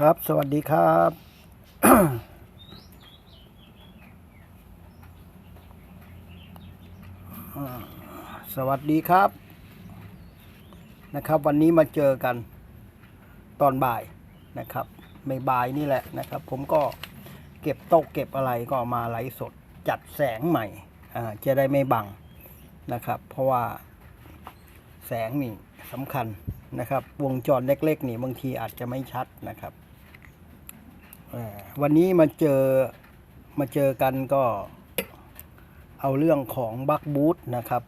ครับ สวัสดีครับ สวัสดีครับ นะครับ วันนี้มาเจอกันตอนบ่ายนะครับ ไม่บ่ายนี่แหละนะครับ ผมก็เก็บโต๊ะเก็บอะไรก็มาไลฟ์สดจัดแสงใหม่จะได้ไม่บังนะครับ เพราะว่าแสงนี่สำคัญนะครับ วงจรเล็กๆ นี่บางทีอาจจะไม่ชัดนะครับ วันนี้มาเจอมาเจอกันก็เอาเรื่องของบักบูธนะครับ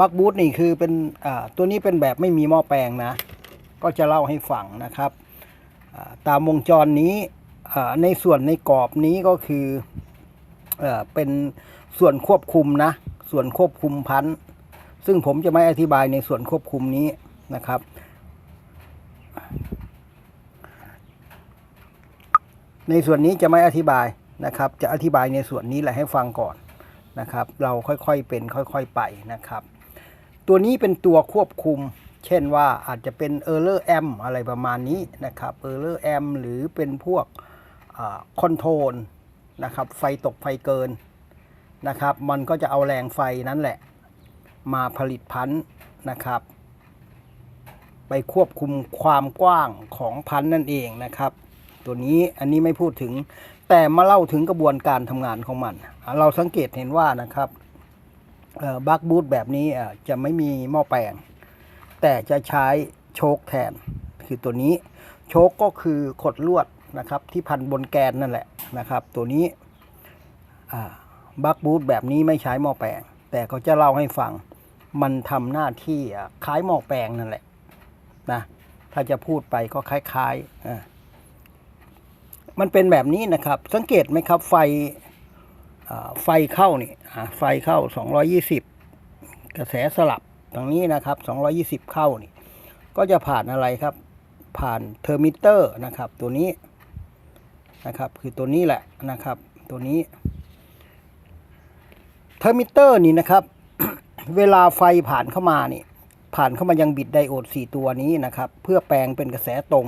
บักบูธนี่คือเป็นตัวนี้เป็นแบบไม่มีหม้อแปลงนะ ก็จะเล่าให้ฟังนะครับตามวงจรนี้อ่าในส่วนในกรอบนี้ก็คือเออเป็นส่วนควบคุมนะ ส่วนควบคุมพันธุ์ซึ่งผมจะไม่อธิบายในส่วนควบคุมนี้นะครับ ในส่วนนี้จะไม่อธิบายนะครับ จะอธิบายในส่วนนี้แหละให้ฟังก่อนนะครับ เราค่อยๆเป็นค่อยๆไปนะครับ ตัวนี้เป็นตัวควบคุม เช่นว่าอาจจะเป็น Error m อะไรประมาณนี้นะครับ Error m หรือเป็นพวกคอนโทรลนะครับ ไฟตกไฟเกินนะครับ มันก็จะเอาแรงไฟนั้นแหละ มาผลิตพันธุ์นะครับ ไปควบคุมความกว้างของพันธุ์นั่นเองนะครับ ตัวนี้อันนี้ไม่พูดถึง แต่มาเล่าถึงกระบวนการทำงานของมัน เราสังเกตเห็นว่านะครับบักบูทแบบนี้จะไม่มีหม้อแปลง แต่จะใช้โชคแทน คือตัวนี้ โชคก็คือขดลวดนะครับที่พันบนแกนนั่นแหละนะครับ ตัวนี้บักบูทแบบนี้ไม่ใช้หม้อแปลง แต่เขาจะเล่าให้ฟังมันทำหน้าที่คล้ายหม้อแปลงนั่นแหละนะถ้าจะพูดไปก็คล้ายๆอ่า มันเป็นแบบนี้นะครับ สังเกตไหมครับไฟไฟเข้านี่ไฟเข้า 220 กระแสสลับตรงนี้นะครับ 220 เข้านี่ก็จะผ่านอะไรครับ ผ่านเทอร์มิเตอร์นะครับ ตัวนี้นะครับ คือตัวนี้แหละนะครับ ตัวนี้เทอร์มิเตอร์นี่นะครับ เวลาไฟผ่านเข้ามานี่ผ่านเข้ามายังบิดไดโอด 4 ตัวนี้นะครับ เพื่อแปลงเป็นกระแสตรง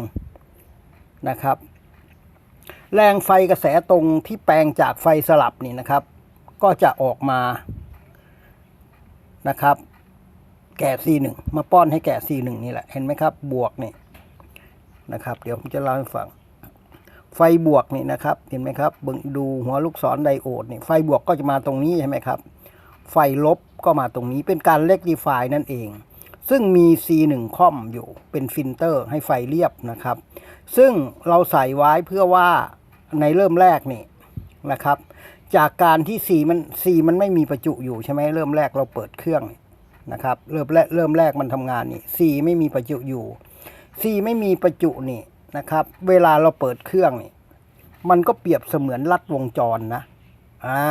นะครับ แรงไฟกระแสตรงที่แปลงจากไฟสลับนี่นะครับ ก็จะออกมานะครับ แก่ C1 มาป้อนให้แก่ C1 นี่แหละเห็นไหมครับ บวกนี่นะครับ เดี๋ยวผมจะเล่าให้ฟัง ไฟบวกนี่นะครับ เห็นไหมครับเบิ่งดูหัวลูกศรไดโอดนี่ไฟบวกก็จะมาตรงนี้ใช่ไหมครับ ไฟลบก็มาตรงนี้เป็นการเล็กดีไฟนั่นเอง ซึ่งมี C1 ค่อมอยู่เป็นฟิลเตอร์ให้ไฟเรียบนะครับ ซึ่งเราใส่ไว้เพื่อว่า ในเริ่มแรกนี่นะครับ จากการที่สีมันสีมันไม่มีประจุอยู่ใช่ไหมเริ่มแรกเราเปิดเครื่องนะครับ เริ่มแรกเริ่มแรกมันทำงานนี่สีไม่มีประจุอยู่สีไม่มีประจุนี่นะครับ เวลาเราเปิดเครื่องนี่มันก็เปรียบเสมือนลัดวงจรนะอ่า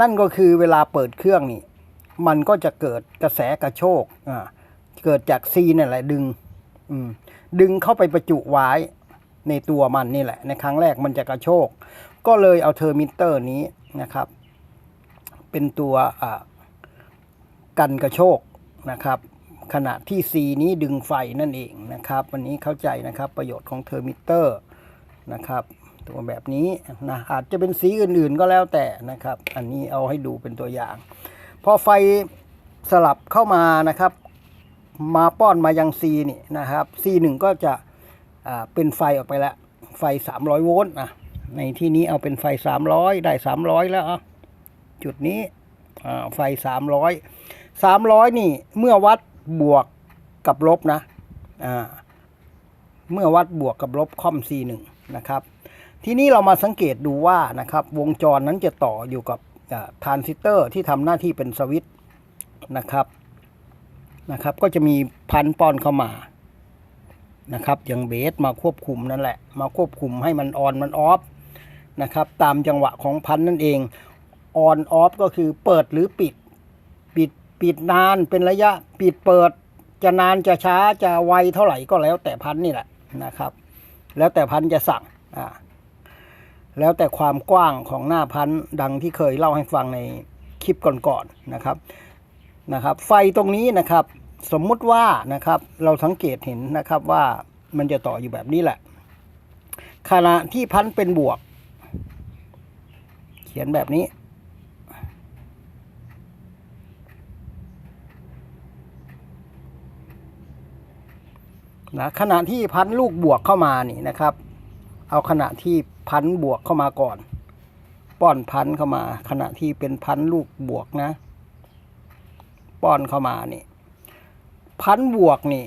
นั่นก็คือเวลาเปิดเครื่องนี่ มันก็จะเกิดกระแสกระโชกอ่าเกิดจากซีนี่นแหละดึงอืมดึงเข้าไปประจุไว้ ในตัวมันนี่แหละ ในครั้งแรกมันจะกระโชก ก็เลยเอาเทอร์มิเตอร์นี้นะครับ เป็นตัวกันกระโชกนะครับ ขณะที่ C นี้ดึงไฟนั่นเองนะครับ วันนี้เข้าใจนะครับประโยชน์ของเทอร์มิเตอร์นะครับตัวแบบนี้นะอาจจะเป็นสีอื่นๆก็แล้วแต่นะครับ อันนี้เอาให้ดูเป็นตัวอย่าง พอไฟสลับเข้ามานะครับ มาป้อนมายัง C นี่นะครับ C1 ก็จะ เป็นไฟออกไปแล้วไฟ 300 โวลต์นะในที่นี้เอาเป็นไฟ 300 ได้ 300 แล้วอะจุดนี้อ่าไฟ 300 300 นี่เมื่อวัดบวกกับลบนะเมื่อวัดบวกกับลบคอม C1 นะครับ ทีนี้เรามาสังเกตดูว่านะครับ วงจรนั้นจะต่ออยู่กับทรานซิสเตอร์ที่ทำหน้าที่เป็นสวิตช์นะครับนะครับ ก็จะมีพันป้อนเข้ามา นะครับอย่างเบสมาควบคุมนั่นแหละ มาควบคุมให้มันออนมันออฟนะครับตามจังหวะของพันนั่นเองออนออฟก็คือเปิดหรือปิด ปิดปิดนานเป็นระยะปิดเปิดจะนานจะช้าจะไวเท่าไหร่ก็แล้วแต่พันนี่แหละนะครับ แล้วแต่พันจะสั่งอ่าแล้วแต่ความกว้างของหน้าพันดังที่เคยเล่าให้ฟังในคลิปก่อนๆนะครับนะครับ ไฟตรงนี้นะครับ สมมุติว่านะครับ เราสังเกตเห็นนะครับว่ามันจะต่ออยู่แบบนี้แหละ ขณะที่พันเป็นบวก เขียนแบบนี้ นะขณะที่พันลูกบวกเข้ามานี่นะครับ เอาขณะที่พันบวกเข้ามาก่อน ป้อนพันเข้ามา ขณะที่เป็นพันลูกบวกนะ ป้อนเข้ามานี่ พันบวกนี่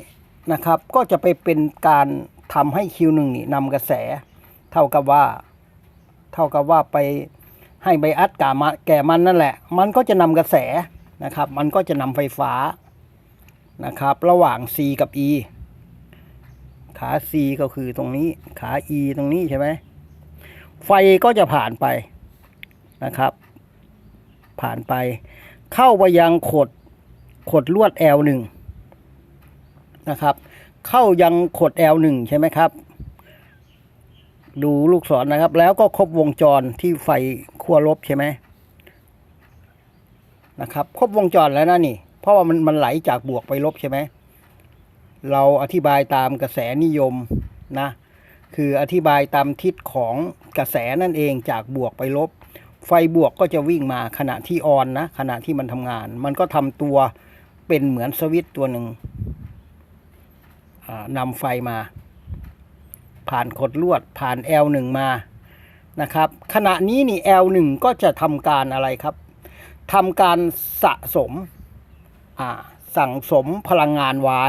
นะครับ ก็จะไปเป็นการทำให้คิวหนึ่งนี่นำกระแส เท่ากับว่า เท่ากับว่าไปให้ไบอัดกามาแก่มันนั่นแหละ มันก็จะนำกระแสนะครับ มันก็จะนำไฟฟ้านะครับ ระหว่าง C กับ E ขา C ก็คือตรงนี้ขา E ตรงนี้ใช่ไหมไฟก็จะผ่านไปนะครับ ผ่านไป เข้าไปยังขดขดลวด L1 นะครับ เข้ายังขด L1 ใช่ไหมครับ ดูลูกศรนะครับ แล้วก็ครบวงจรที่ไฟขั้วลบใช่ไหมนะครับ ครบวงจรแล้วนะนี่ เพราะว่ามันมันไหลจากบวกไปลบใช่ไหมเราอธิบายตามกระแสนิยมนะ คืออธิบายตามทิศของกระแสนั่นเองจากบวกไปลบ ไฟบวกก็จะวิ่งมาขณะที่ออนนะ ขณะที่มันทำงาน มันก็ทำตัวเป็นเหมือนสวิตตัวหนึ่ง นำไฟมา ผ่านขดลวดผ่าน L1 มานะครับ ขณะนี้นี่ L1 ก็จะทำการอะไรครับทำการสะสมสั่งสมพลังงานไว้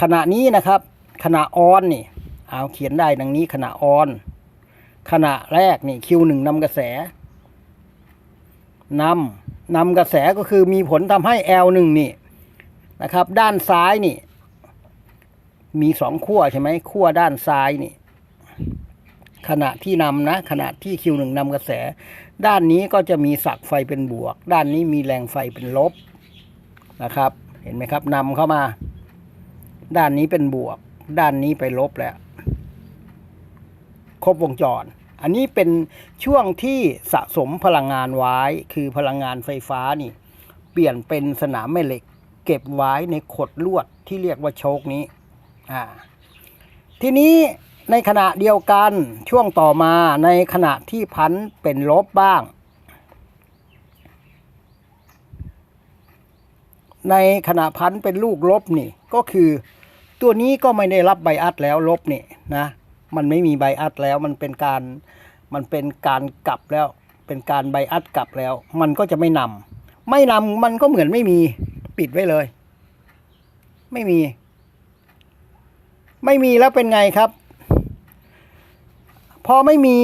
ขณะนี้นะครับ ขณะออนนี่เอาเขียนได้ดังนี้ขณะออน ขณะแรกนี่ Q1 นำกระแสนำนำกระแสก็คือมีผลทำให้ L1 นี่นะครับ ด้านซ้ายนี่ มีสองขั้วใช่ไหมขั้วด้านซ้ายนี่ ขณะที่นำนะ ขณะที่ Q1 นำกระแส ด้านนี้ก็จะมีสักไฟเป็นบวก ด้านนี้มีแรงไฟเป็นลบนะครับ เห็นไหมครับนำเข้ามา ด้านนี้เป็นบวก ด้านนี้ไปลบแล้ว ครบวงจร อันนี้เป็นช่วงที่สะสมพลังงานไว้ คือพลังงานไฟฟ้านี่ เปลี่ยนเป็นสนามแม่เหล็ก เก็บไว้ในขดลวดที่เรียกว่าโชคนี้ อ่าทีนี้ในขณะเดียวกันช่วงต่อมาในขณะที่พันเป็นลบบ้าง ในขณะพันเป็นลูกลบนี่ก็คือตัวนี้ก็ไม่ได้รับไบอัดแล้วลบนี่นะ มันไม่มีไบอัดแล้วมันเป็นการมันเป็นการกลับแล้ว เป็นการไบอัดกลับแล้ว มันก็จะไม่นำไม่นำมันก็เหมือนไม่มีปิดไว้เลย ไม่มี ไม่มีแล้วเป็นไงครับ พอไม่มี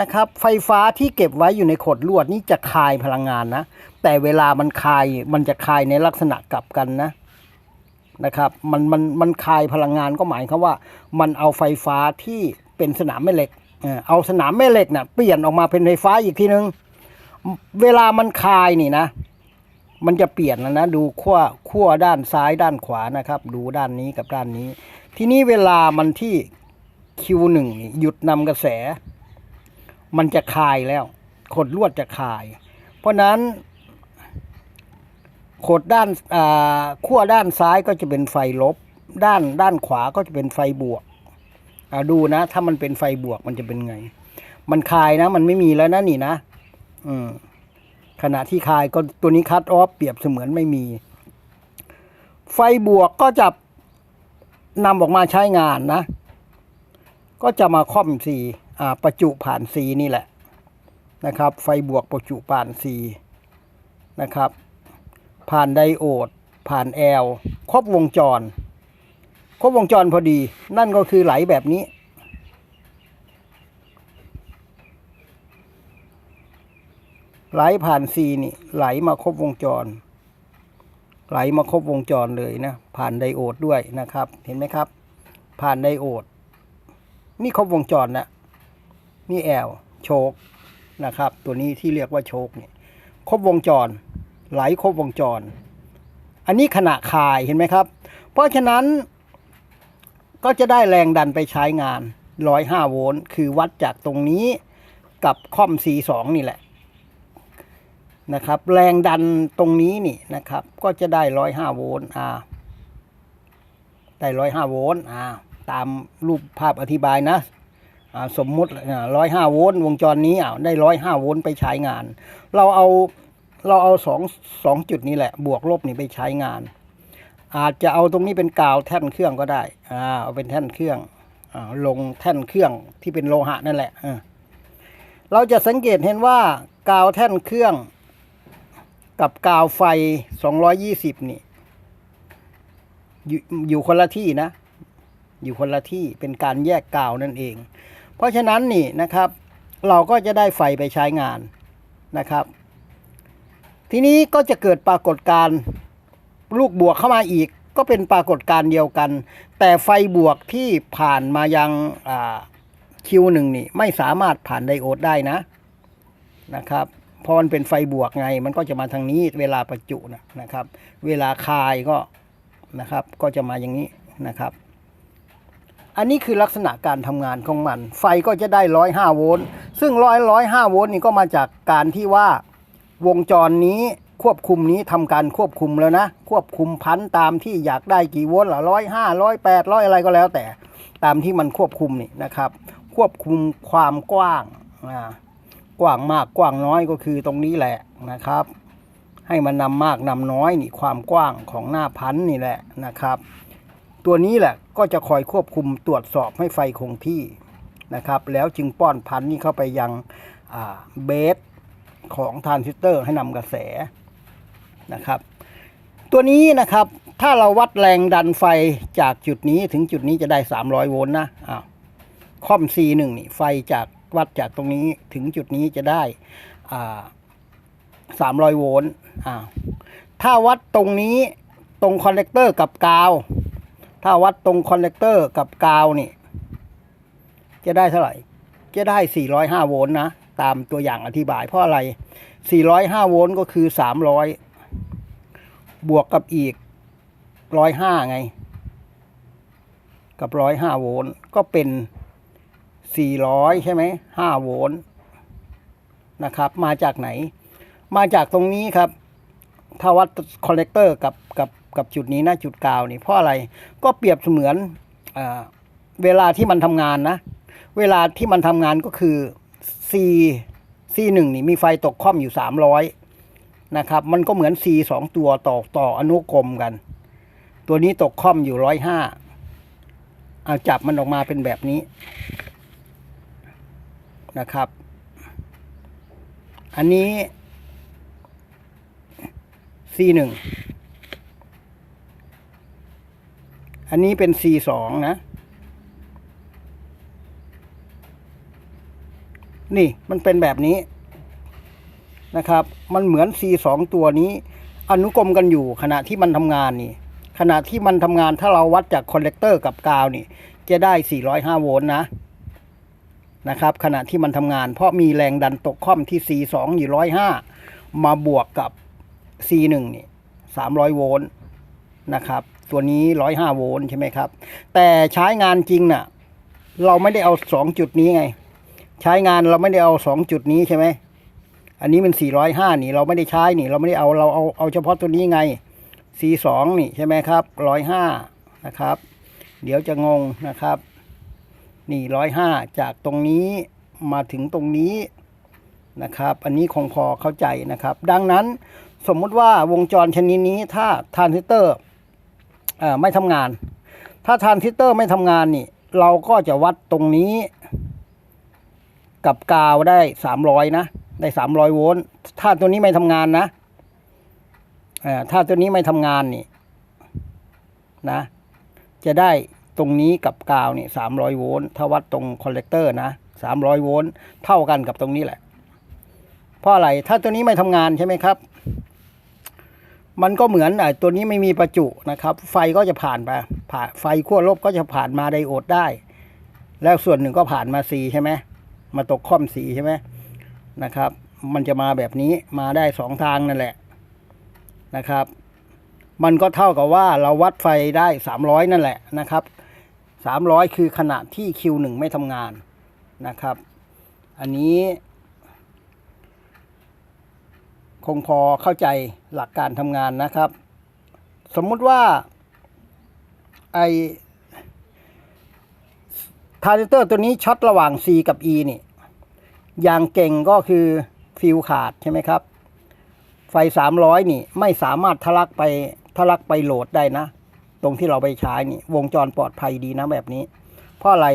นะครับ ไฟฟ้าที่เก็บไว้อยู่ในขดลวดนี่จะคายพลังงานนะ แต่เวลามันคายมันจะคายในลักษณะกลับกันนะนะครับมันมันมันคายพลังงานก็หมายความว่า มันเอาไฟฟ้าที่เป็นสนามแม่เหล็กเอาสนามแม่เหล็กน่ะเปลี่ยนออกมาเป็นไฟฟ้าอีกทีนึง เวลามันคายนี่นะ มันจะเปลี่ยนแล้วนะดูขั้วขั้วด้านซ้ายด้านขวานะครับ ดูด้านนี้กับด้านนี้ ทีนี้เวลามันที่ Q1 นี่หยุดนำกระแส มันจะคายแล้ว ขดลวดจะคาย เพราะนั้น ขดด้านอ่าขั้วด้านซ้ายก็จะเป็นไฟลบ ด้านด้านขวาก็จะเป็นไฟบวกอ่าดูนะ ถ้ามันเป็นไฟบวกมันจะเป็นไง มันคายนะ มันไม่มีแล้วนะนี่นะ อืมขณะที่คายก็ตัวนี้คัดออฟเปรียบเสมือนไม่มี ไฟบวกก็จะ นำออกมาใช้งานนะ ก็จะมาค่อมสีประจุผ่านสีนี่แหละนะครับ ไฟบวกประจุผ่านสีนะครับ ผ่านไดโอด ผ่านแอลครบวงจร ครบวงจรพอดี นั่นก็คือไหลแบบนี้ ไหลผ่านซีนี่ ไหลมาครบวงจร ไหลมาครบวงจรเลยนะ ผ่านไดโอดด้วยนะครับ เห็นไหมครับ ผ่านไดโอด นี่ครบวงจรนะนี่แอลโชกนะครับ ตัวนี้ที่เรียกว่าโชกเนี่ยครบวงจร ไหลครบวงจร อันนี้ขณะคายเห็นไหมครับ เพราะฉะนั้นก็จะได้แรงดันไปใช้งานร้อยห้าโวลต์ คือวัดจากตรงนี้กับคอม C2 นี่แหละ นะครับ แรงดันตรงนี้นี่นะครับ ก็จะได้ร้อยห้าโวลต์อ่าได้ร้อยห้าโวลต์อ่าตามรูปภาพอธิบายนะอ่าสมมุติร้อยห้าโวลต์วงจรนี้อ่าได้ร้อยห้าโวลต์ไปใช้งาน เราเอาเราเอาสองสองจุดนี้แหละ บวกลบนี่ไปใช้งาน อาจจะเอาตรงนี้เป็นกาวแท่นเครื่องก็ได้อ่าเอาเป็นแท่นเครื่องอ่าลงแท่นเครื่องที่เป็นโลหะนั่นแหละเออเราจะสังเกตเห็นว่ากาวแท่นเครื่อง กับกาวไฟ 220 นี่อยู่อยู่คนละที่นะ อยู่คนละที่เป็นการแยกกาวนั่นเอง เพราะฉะนั้นนี่นะครับ เราก็จะได้ไฟไปใช้งานนะครับ ทีนี้ก็จะเกิดปรากฏการณ์ลูกบวกเข้ามาอีก ก็เป็นปรากฏการณ์เดียวกัน แต่ไฟบวกที่ผ่านมายังคิวหนึ่งนี่ ไม่สามารถผ่านไดโอดได้นะนะครับ พราะมันเป็นไฟบวกไง มันก็จะมาทางนี้เวลาประจุนะนะครับ เวลาคายก็นะครับ ก็จะมาอย่างนี้นะครับ อันนี้คือลักษณะการทำงานของมัน ไฟก็จะได้ร้อยห้าโวลต์ซึ่งร้อยร้อยห้าโวลต์นี่ก็มาจากการที่ว่าวงจรนี้ควบคุมนี้ทำการควบคุมแล้วนะ ควบคุมพันตามที่อยากได้กี่โวลต์ละร้อยห้าร้อยแปดร้อยอะไรก็แล้วแต่ตามที่มันควบคุมนี่นะครับ ควบคุมความกว้างอ่า กว้างมากกว้างน้อยก็คือตรงนี้แหละนะครับ ให้มันนำมากนำน้อยนี่ความกว้างของหน้าพันนี่แหละนะครับ ตัวนี้แหละก็จะคอยควบคุมตรวจสอบให้ไฟคงที่นะครับ แล้วจึงป้อนพันธุ์นี้เข้าไปยังเบสของทรานซิสเตอร์ให้นำกระแสนะครับ ตัวนี้นะครับถ้าเราวัดแรงดันไฟจากจุดนี้ถึงจุดนี้จะได้ 300 โวลต์นะอ้าวคอม C1 นี่ไฟจาก วัดจากตรงนี้ถึงจุดนี้จะได้สามร้อยโวลต์ถ้าวัดตรงนี้ตรงคอนเนคเตอร์กับกาว ถ้าวัดตรงคอนเนคเตอร์กับกาวนี่ จะได้เท่าไหร่ จะได้ 405 โวลต์นะ ตามตัวอย่างอธิบายเพราะอะไร 405 โวลต์ก็คือ 300 บวกกับอีก 105 ไง กับ 105 โวลต์ก็เป็น 400 ใช่ไหม5โวลต์นะครับ มาจากไหน มาจากตรงนี้ครับ ถ้าวัดคอนเลกเตอร์กับกับกับจุดนี้นะจุดกาวนี่เพราะอะไรก็เปรียบเสมือนอเวลาที่มันทำงานนะ เวลาที่มันทำงานก็คือ C C หนึ่งนี่มีไฟตกค่อมอยู่ 300 นะครับ มันก็เหมือน C สองตัวต่อต่ออนุกรมกัน ตัวนี้ตกค่อมอยู่ร้อยห้าเอาจับมันออกมาเป็นแบบนี้ นะครับ อันนี้ C1 อันนี้เป็น C2 นะ นี่มันเป็นแบบนี้นะครับ มันเหมือน C2 ตัวนี้ อนุกรมกันอยู่ขณะที่มันทำงานนี่ ขณะที่มันทำงานถ้าเราวัดจากคอนเลกเตอร์กับกาวนี่ จะได้ 405 โวลต์นะ นะครับ ขณะที่มันทำงาน เพราะมีแรงดันตกค่อมที่ C2 อยู่ร้อยห้ามาบวกกับ C1 นี่สามร้อยโวลต์นะครับ ตัวนี้ร้อยห้าโวลต์ใช่ไหมครับ แต่ใช้งานจริงน่ะ เราไม่ได้เอาสองจุดนี้ไง ใช้งานเราไม่ได้เอาสองจุดนี้ใช่ไหมอันนี้มันสี่ร้อยห้านี่เราไม่ได้ใช้นี่ เราไม่ได้เอาเราเอาเอาเฉพาะตัวนี้ไง C2 นี่ใช่ไหมครับร้อยห้านะครับ เดี๋ยวจะงงนะครับ นี่ร้อยห้าจากตรงนี้มาถึงตรงนี้นะครับ อันนี้คงพอเข้าใจนะครับ ดังนั้นสมมุติว่าวงจรชนิดนี้ถ้าทรานซิสเตอร์ไม่ทำงาน ถ้าทรานซิสเตอร์ไม่ทำงานนี่ เราก็จะวัดตรงนี้ กับกาวได้สามร้อยนะ ได้สามร้อยโวลต์ถ้าตัวนี้ไม่ทำงานนะถ้าตัวนี้ไม่ทำงานนี่นะ จะได้ ตรงนี้กับกาวนี่สามร้อยโวลต์ถ้าวัดตรงคอนเลกเตอร์นะสามร้อยโวลต์เท่ากันกับตรงนี้แหละ เพราะอะไรถ้าตัวนี้ไม่ทำงานใช่ไหมครับ มันก็เหมือนไอ้ตัวนี้ไม่มีประจุนะครับ ไฟก็จะผ่านไปผ่านไฟขั้วลบก็จะผ่านมาไดโอดได้ แล้วส่วนหนึ่งก็ผ่านมาสีใช่ไหมมาตกค่อมสีใช่ไหมนะครับ มันจะมาแบบนี้มาได้สองทางนั่นแหละนะครับมันก็เท่ากับว่าเราวัดไฟได้สามร้อยนั่นแหละนะครับ สามร้อยคือขณะที่คิวหนึ่งไม่ทำงานนะครับ อันนี้ คงพอเข้าใจหลักการทำงานนะครับ สมมุติว่าไอทานซิสเตอร์ตัวนี้ช็อตระหว่าง C กับ E นี่ อย่างเก่งก็คือฟิวขาดใช่ไหมครับ ไฟ 300 นี่ ไม่สามารถทะลักไปทะลักไปโหลดได้นะ ตรงที่เราไปใช้นี่ วงจรปลอดภัยดีนะแบบนี้ เพราะอะไร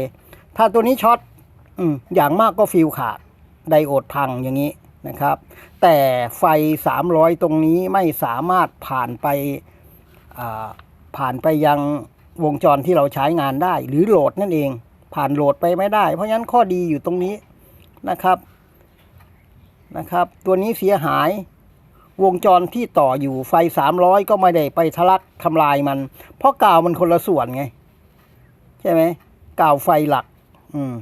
ถ้าตัวนี้ช็อตอืมอย่างมากก็ฟิวขาดไดโอดพังอย่างนี้นะครับ แต่ไฟ 300 ตรงนี้ไม่สามารถผ่านไปอ่าผ่านไปยังวงจรที่เราใช้งานได้ หรือโหลดนั่นเอง ผ่านโหลดไปไม่ได้ เพราะฉะนั้นข้อดีอยู่ตรงนี้นะครับนะครับ ตัวนี้เสียหาย วงจรที่ต่ออยู่ไฟ300ก็ไม่ได้ไปทะลักทำลายมัน เพราะกาวมันคนละส่วนไง ใช่ไหมกาวไฟหลัก อืม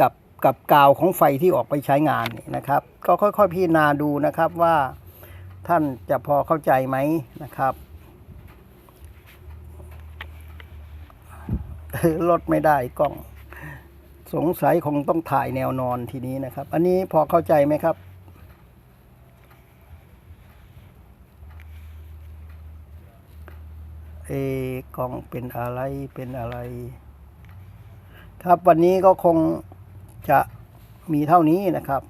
กับกับกาวของไฟที่ออกไปใช้งานนี่นะครับ ก็ค่อยๆพิจารณาดูนะครับว่าท่านจะพอเข้าใจไหมนะครับลดไม่ได้กล้อง สงสัยคงต้องถ่ายแนวนอนทีนี้นะครับ อันนี้พอเข้าใจไหมครับ เอกล้องเป็นอะไรเป็นอะไร ครับวันนี้ก็คงจะมีเท่านี้นะครับ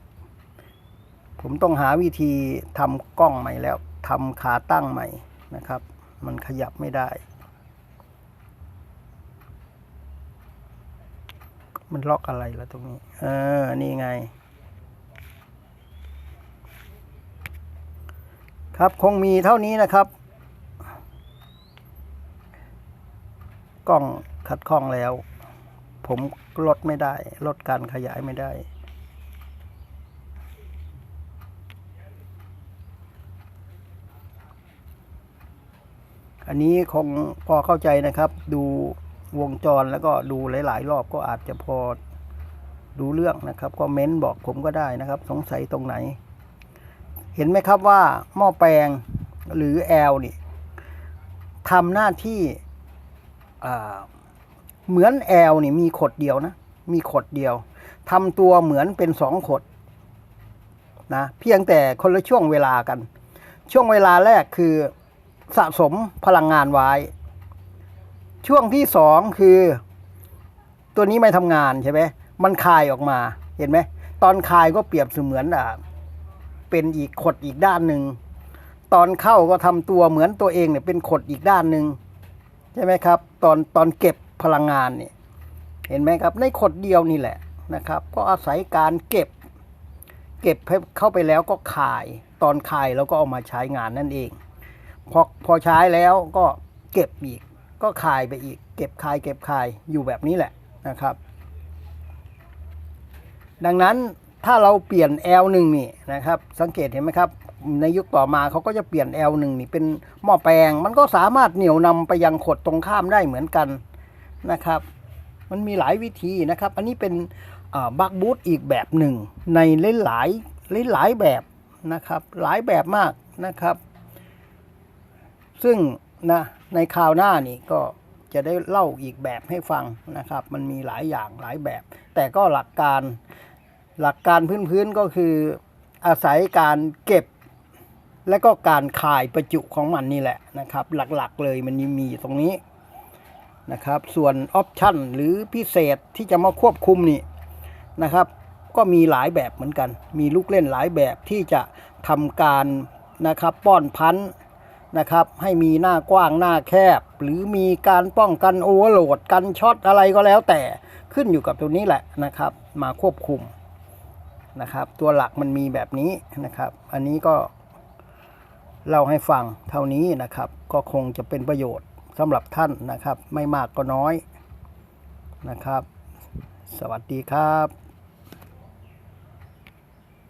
ผมต้องหาวิธีทำกล้องใหม่แล้วทำขาตั้งใหม่นะครับ มันขยับไม่ได้ มันล็อกอะไรแล้วตรงนี้ เออ นี่ไง ครับคงมีเท่านี้นะครับ กล้องขัดข้องแล้ว ผมลดไม่ได้ ลดการขยายไม่ได้ อันนี้คงพอเข้าใจนะครับ ดูวงจรแล้วก็ดูหลาย ๆ รอบก็อาจจะพอดูเรื่องนะครับ ก็เม้นบอกผมก็ได้นะครับ สงสัยตรงไหน เห็นไหมครับว่าหม้อแปลงหรือแอลนี่ทำหน้าที่ เหมือนแอลนี่มีขดเดียวนะ มีขดเดียวทำตัวเหมือนเป็นสองขดนะเพียงแต่คนละช่วงเวลากัน ช่วงเวลาแรกคือสะสมพลังงานไว้ ช่วงที่สองคือ ตัวนี้ไม่ทำงานใช่ไหมมันคายออกมาเห็นไหมตอนคายก็เปรียบเสมือนอะเป็นอีกขดอีกด้านหนึ่งตอนเข้าก็ทำตัวเหมือนตัวเองเนี่ยเป็นขดอีกด้านหนึ่งใช่ไหมครับ ตอนตอนเก็บพลังงานเนี่ยเห็นไหมครับ ในขดเดียวนี่แหละนะครับ ก็อาศัยการเก็บ เก็บเข้าไปแล้วก็คาย ตอนคายแล้วก็เอามาใช้งานนั่นเองพอพอใช้แล้วก็เก็บอีก ก็คายไปอีก เก็บคายเก็บคายอยู่แบบนี้แหละนะครับ ดังนั้นถ้าเราเปลี่ยน L1 นี่นะครับ สังเกตเห็นไหมครับ ในยุคต่อมาเขาก็จะเปลี่ยน L1 นี่เป็นหม้อแปลง มันก็สามารถเหนี่ยวนำไปยังขดตรงข้ามได้เหมือนกันนะครับ มันมีหลายวิธีนะครับ อันนี้เป็นบักบูทอีกแบบหนึ่ง ในหลายหลายหลายแบบนะครับ หลายแบบมากนะครับ ซึ่งนะในคราวหน้านี่ก็จะได้เล่าอีกแบบให้ฟังนะครับ มันมีหลายอย่างหลายแบบ แต่ก็หลักการหลักการพื้นๆก็คืออาศัยการเก็บ และก็การขายประจุของมันนี่แหละนะครับ หลักๆเลยมันมีตรงนี้นะครับ ส่วนออปชันหรือพิเศษที่จะมาควบคุมนี่นะครับ ก็มีหลายแบบเหมือนกัน มีลูกเล่นหลายแบบที่จะทำการนะครับป้อนพันธ์นะครับให้มีหน้ากว้างหน้าแคบ หรือมีการป้องกันโอเวอร์โหลดกันช็อตอะไรก็แล้วแต่ขึ้นอยู่กับตัวนี้แหละนะครับ มาควบคุมนะครับ ตัวหลักมันมีแบบนี้นะครับ อันนี้ก็ เล่าให้ฟังเท่านี้นะครับ ก็คงจะเป็นประโยชน์สำหรับท่านนะครับ ไม่มากก็น้อยนะครับ สวัสดีครับ